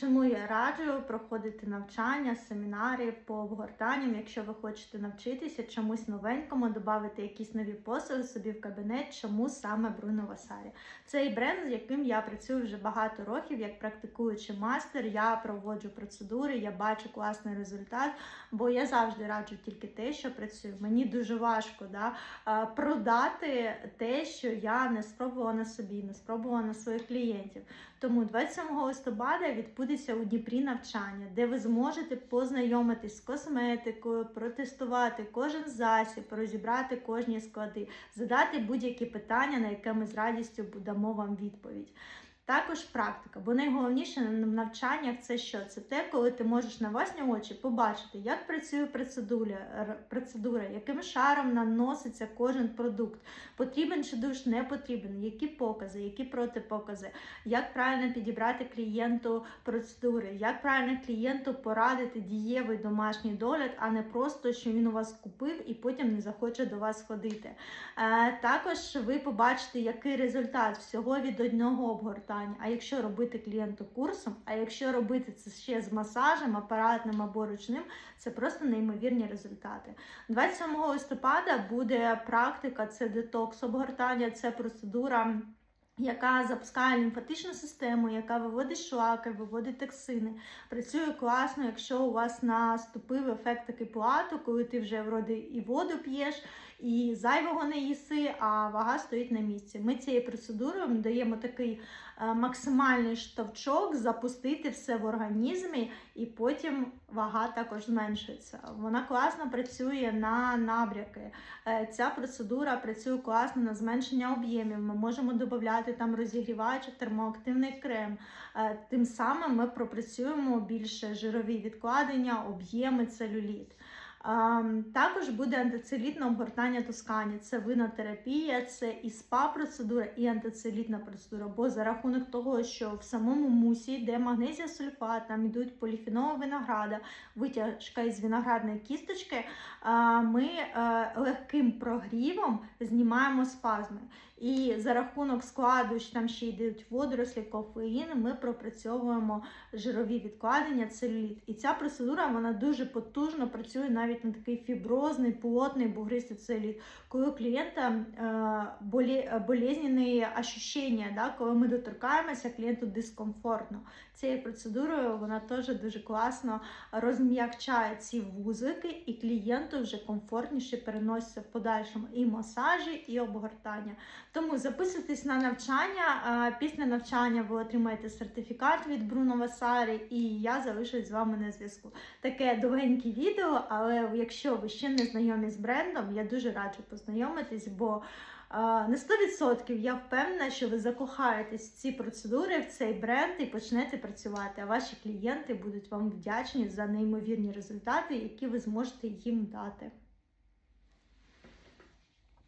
Чому я раджу проходити навчання, семінари по обгортанням, якщо ви хочете навчитися чомусь новенькому, додати якісь нові послуги собі в кабінет, чому саме Бруно Васарі. Цей бренд, з яким я працюю вже багато років, як практикуючий мастер, я проводжу процедури, я бачу класний результат, бо я завжди раджу тільки те, що працює. Мені дуже важко да, продати те, що я не спробувала на собі, не спробувала на своїх клієнтів. Тому 27 листопада відбудеться у Дніпрі навчання, де ви зможете познайомитись з косметикою, протестувати кожен засіб, розібрати кожні склади, задати будь-які питання, на яке ми з радістю дамо вам відповідь. Також практика, бо найголовніше на навчаннях це що? Це те, коли ти можеш на власні очі побачити, як працює процедура, процедура, яким шаром наноситься кожен продукт, потрібен чи душ не потрібен, які покази, які протипокази, як правильно підібрати клієнту процедури, як правильно клієнту порадити дієвий домашній догляд, а не просто, що він у вас купив і потім не захоче до вас ходити. Е, також ви побачите, який результат всього від одного обгортання. А якщо робити клієнту курсом, а якщо робити це ще з масажем, апаратним або ручним, це просто неймовірні результати. 27 листопада буде практика, це детокс обгортання, це процедура. Яка запускає лімфатичну систему, яка виводить шлаки, виводить токсини. Працює класно, якщо у вас наступив ефект такий плату, коли ти вже вроде і воду п'єш, і зайвого не їси, а вага стоїть на місці. Ми цією процедурою даємо такий е, максимальний штовчок запустити все в організмі, і потім вага також зменшується. Вона класно працює на набряки. Е, Ця процедура працює класно на зменшення об'ємів. Ми можемо додати там розігрівач, термоактивний крем. Е, Тим самим ми пропрацюємо більше жирові відкладення, об'єми, целюліт. Ем, Також буде антицелітне обгортання тускані. Це винотерапія, це і спа-процедура, і антицелітна процедура. Бо за рахунок того, що в самому мусі йде магнезія сульфат, там йдуть поліфенова винограда, витяжка із виноградної кісточки, е, ми е, легким прогрівом знімаємо спазми. І за рахунок складу, що там ще йдуть водорослі, кофеїн, ми пропрацьовуємо жирові відкладення, целюліт. І ця процедура вона дуже потужно працює навіть на такий фіброзний, плотний, бугристий целюліт. Коли у клієнта е, болі, болезненні ощущення, да, коли ми доторкаємося, клієнту дискомфортно. Цією процедурою вона теж дуже класно розм'якчає ці вузлики, і клієнту вже комфортніше переноситься в подальшому і масажі, і обгортання. Тому записуйтесь на навчання. Після навчання ви отримаєте сертифікат від Бруно Васарі, і я залишусь з вами на зв'язку. Таке довгеньке відео, але якщо ви ще не знайомі з брендом, я дуже раджу познайомитись, бо на 100% я впевнена, що ви закохаєтесь в ці процедури, в цей бренд і почнете працювати. А ваші клієнти будуть вам вдячні за неймовірні результати, які ви зможете їм дати.